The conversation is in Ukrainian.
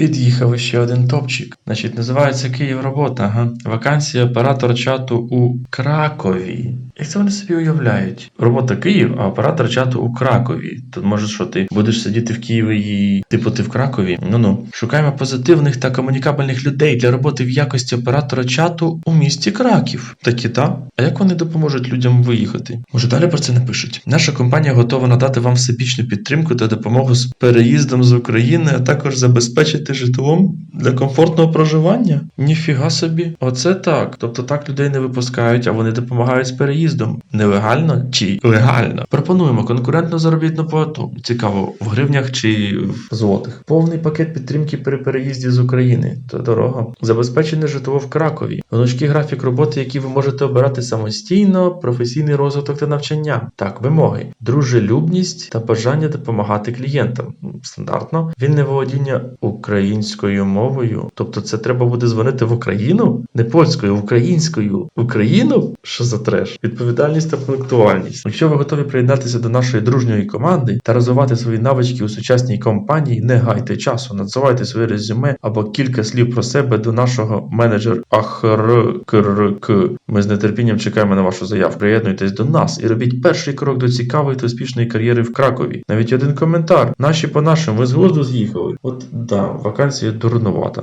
Під'їхав ще один топчик. Значить, називається Київ робота. Ага. Вакансія оператора чату у Кракові. Як це вони собі уявляють? Робота Київ, а оператор чату у Кракові. Тут може, що ти будеш сидіти в Києві і типу ти в Кракові. Ну ну. Шукаємо позитивних та комунікабельних людей для роботи в якості оператора чату у місті Краків. Такі та? А як вони допоможуть людям виїхати? Може далі про це не пишуть. Наша компанія готова надати вам всебічну підтримку та допомогу з переїздом з України, а також забезпечити житлом для комфортного проживання. Ніфіга собі, оце так. Тобто так людей не випускають, а вони допомагають з переїздом. Нелегально чи легально? Пропонуємо конкурентну заробітну плату. Цікаво, в гривнях чи в злотих. Повний пакет підтримки при переїзді з України. Та дорого. Забезпечене житло в Кракові. Гнучкий графік роботи, який ви можете обирати самостійно, професійний розвиток та навчання. Так, вимоги, дружелюбність та бажання допомагати клієнтам. Стандартно. Вільне володіння українською мовою. Тобто, це треба буде дзвонити в Україну? Не польською, українською. Україну? Що за треш? Відповідальність та пунктуальність. Якщо ви готові приєднатися до нашої дружньої команди та розвивати свої навички у сучасній компанії, не гайте часу, надсилайте своє резюме або кілька слів про себе до нашого менеджера АХРКРК. Ми з нетерпінням чекаємо на вашу заявку. Приєднуйтесь до нас і робіть перший крок до цікавої та успішної кар'єри в Кракові. Навіть один коментар. Наші по нашим, ви з глузду з'їхали. От да, вакансія дурнувата.